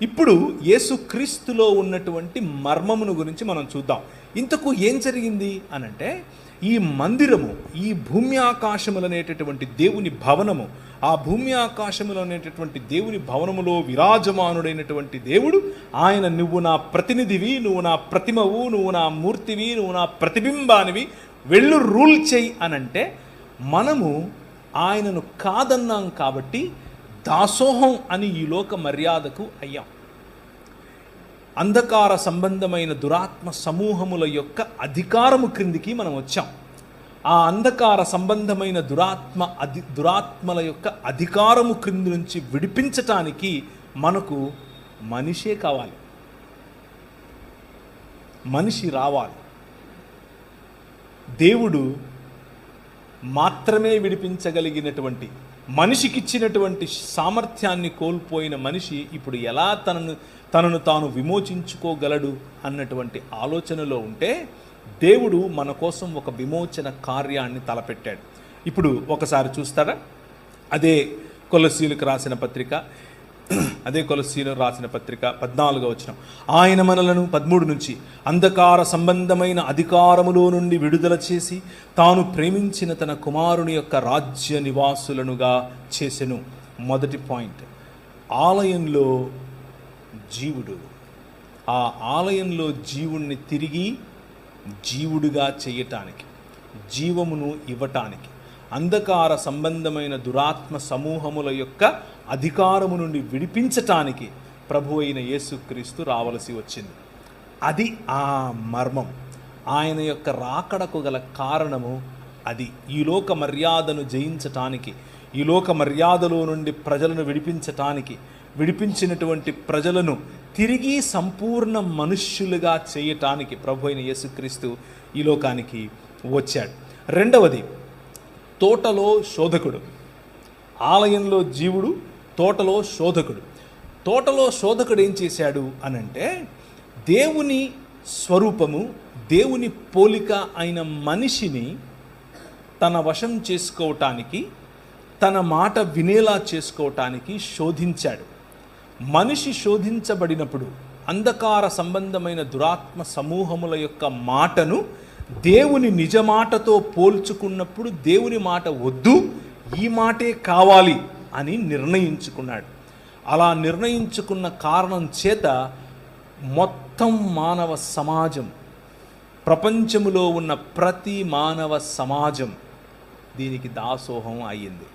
ఇప్పుడు యేసుక్రీస్తులో ఉన్నటువంటి మర్మమును గురించి మనం చూద్దాం. ఇంతకు ఏం జరిగింది అనంటే ఈ మందిరము ఈ భూమి ఆకాశములు అనేటటువంటి దేవుని భవనము ఆ భూమి ఆకాశములు అనేటటువంటి దేవుని భవనములో విరాజమానుడైనటువంటి దేవుడు ఆయన నువ్వు నా ప్రతినిధివి నువ్వు నా ప్రతిమవు నువ్వు నా మూర్తివి నువ్వు నా ప్రతిబింబానివి వెళ్ళు రూల్ చేయి అనంటే మనము ఆయనను కాదన్నాం కాబట్టి దాసోహం అని ఈ లోక మర్యాదకు అయ్యాం. అంధకార సంబంధమైన దురాత్మ సమూహముల యొక్క అధికారము క్రిందికి మనం వచ్చాం. ఆ అంధకార సంబంధమైన దురాత్మ అధి దురాత్మల యొక్క అధికారము క్రింది నుంచి విడిపించటానికి మనకు మనిషే కావాలి. మనిషి రావాలి. దేవుడు మాత్రమే విడిపించగలిగినటువంటి మనిషికిచ్చినటువంటి సామర్థ్యాన్ని కోల్పోయిన మనిషి ఇప్పుడు ఎలా తనను తనను తాను విమోచించుకోగలడు అన్నటువంటి ఆలోచనలో ఉంటే దేవుడు మన కోసం ఒక విమోచన కార్యాన్ని తలపెట్టాడు. ఇప్పుడు ఒకసారి చూస్తారా? అదే కొలసీలకు రాసిన పత్రిక అదే కొలసీలో రాసిన పత్రిక పద్నాలుగో వచ్చిన ఆయన మనలను పదమూడు నుంచి అంధకార సంబంధమైన అధికారములో నుండి విడుదల చేసి తాను ప్రేమించిన తన కుమారుని యొక్క రాజ్య నివాసులనుగా చేసెను. మొదటి పాయింట్. ఆలయంలో జీవుడు. ఆ ఆలయంలో జీవుణ్ణి తిరిగి జీవుడిగా చేయటానికి జీవమును ఇవ్వటానికి అంధకార సంబంధమైన దురాత్మ సమూహముల యొక్క అధికారము నుండి విడిపించటానికి ప్రభు అయిన యేసుక్రీస్తు రావలసి వచ్చింది. అది ఆ మర్మం. ఆయన యొక్క రాకడకు గల కారణము అది. ఈ లోక మర్యాదను జయించటానికి ఈ లోక మర్యాదలో నుండి ప్రజలను విడిపించటానికి విడిపించినటువంటి ప్రజలను తిరిగి సంపూర్ణ మనుష్యులుగా చేయటానికి ప్రభు అయిన యేసుక్రీస్తు ఈ లోకానికి వచ్చాడు. రెండవది తోటలో శోధకుడు. ఆలయంలో జీవుడు తోటలో శోధకుడు. తోటలో శోధకుడు ఏం చేశాడు అనంటే దేవుని స్వరూపము దేవుని పోలిక అయిన మనిషిని తన వశం చేసుకోవటానికి తన మాట వినేలా చేసుకోవటానికి శోధించాడు. మనిషి శోధించబడినప్పుడు అంధకార సంబంధమైన దురాత్మ సమూహముల యొక్క మాటను దేవుని నిజ మాటతో పోల్చుకున్నప్పుడు దేవుని మాట వద్దు ఈ మాటే కావాలి అని నిర్ణయించుకున్నాడు. అలా నిర్ణయించుకున్న కారణం చేత మొత్తం మానవ సమాజం ప్రపంచములో ఉన్న ప్రతి మానవ సమాజం దీనికి దాసోహం అయ్యింది.